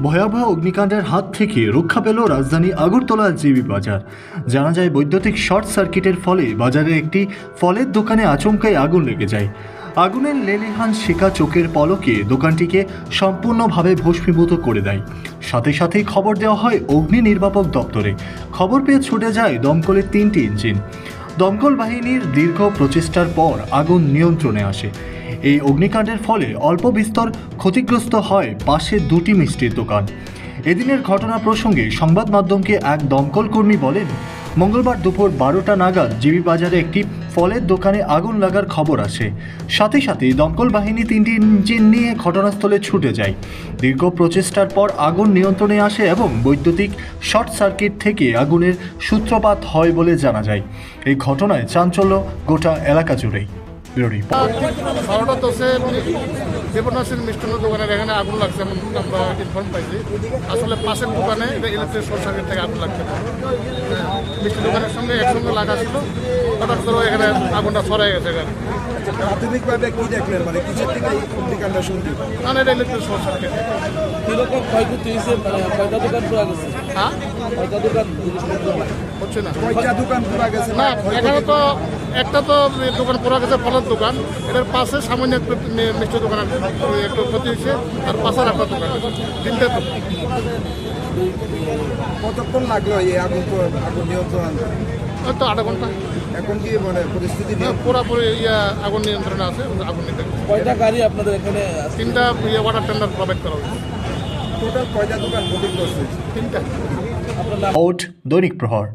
ভয়াবহ অগ্নিকাণ্ডের হাত থেকে রক্ষা পেল রাজধানী আগরতলা জিবি বাজার। জানা যায়, বৈদ্যুতিক শর্ট সার্কিটের ফলে বাজারে একটি ফলের দোকানে আচমকাই আগুন লেগে যায়। আগুনের লেলিহান শিকা চোখের পলকে দোকানটিকে সম্পূর্ণভাবে ভস্মীভূত করে দেয়। সাথে সাথেই খবর দেওয়া হয়, অগ্নি নির্বাপক দপ্তরে। খবর পেয়ে ছুটে যায় দমকলের তিনটি ইঞ্জিন। দমকল বাহিনীর দীর্ঘ প্রচেষ্টার পর আগুন নিয়ন্ত্রণে আসে। এই অগ্নিকাণ্ডের ফলে অল্প বিস্তর ক্ষতিগ্রস্ত হয় পাশের দুটি মিষ্টির দোকান। এদিনের ঘটনা প্রসঙ্গে সংবাদ মাধ্যমকে এক দমকল কর্মী বলেন, মঙ্গলবার দুপুর বারোটা নাগাদ জিবি বাজারে একটি ফলের দোকানে আগুন লাগার খবর আসে। সাথে সাথে দমকল বাহিনী তিনটি ইঞ্জিন নিয়ে ঘটনাস্থলে ছুটে যায়। দীর্ঘ প্রচেষ্টার পর আগুন নিয়ন্ত্রণে আসে এবং বৈদ্যুতিক শর্ট সার্কিট থেকে আগুনের সূত্রপাত হয় বলে জানা যায়। এই ঘটনায় চাঞ্চল্য গোটা এলাকা জুড়েই। Bureau report. বারোটা দশে দেবনাথের মিষ্টান্ন দোকানের এখানে আগুন লাগছে এমন আমরা ইনফর্ম পাইছি। আসলে পাশের দোকানে এটা ইলেকট্রিক শর্ট সার্কিট থেকে আগুন লাগছে। মিষ্টি দোকানের সঙ্গে একসঙ্গে লাগা ছিল। হঠাৎ করে এখানে আগুনটা ছড়াই গেছে এখানে। প্রাথমিকভাবে কি দেখলেন? মানে কিসের থেকে এই অগ্নিকাণ্ড শুরু কারণ এটা ইলেকট্রিক শর্ট কীরকম ক্ষয়ক্ষতি হয়েছে মানে কয়টা দোকান পুরা গেছে? হ্যাঁ? কয়টা দোকান? হচ্ছে না। কয়টা দোকান পুরা গেছে? না এখানে তো একটা তো দোকান পড়া গেছে ফলের দোকান। এটার পাশে সামান্য একটু মিষ্টি দোকান আছে একটু ক্ষতি হয়েছে আর পাশের একটা দোকান তিনটে কতক্ষণ লাগল এই আগুন তো- আগুন নিয়ন্ত্রণ? তো আধা ঘণ্টা। এখন কি মানে পরিস্থিতি হ্যাঁ? পুরোপুরি ইয়া আগুন নিয়ন্ত্রণে আছে আগুন নিতে কয়টা গাড়ি আপনাদের এখানে তিনটা ইয়ে ওয়াটার টেন্ডার প্রোভাইড করা হয়েছে। টোটাল কয়টা দোকান ক্ষতিগ্রস্ত হয়েছে? তিনটা। আউট দৈনিক প্রহর।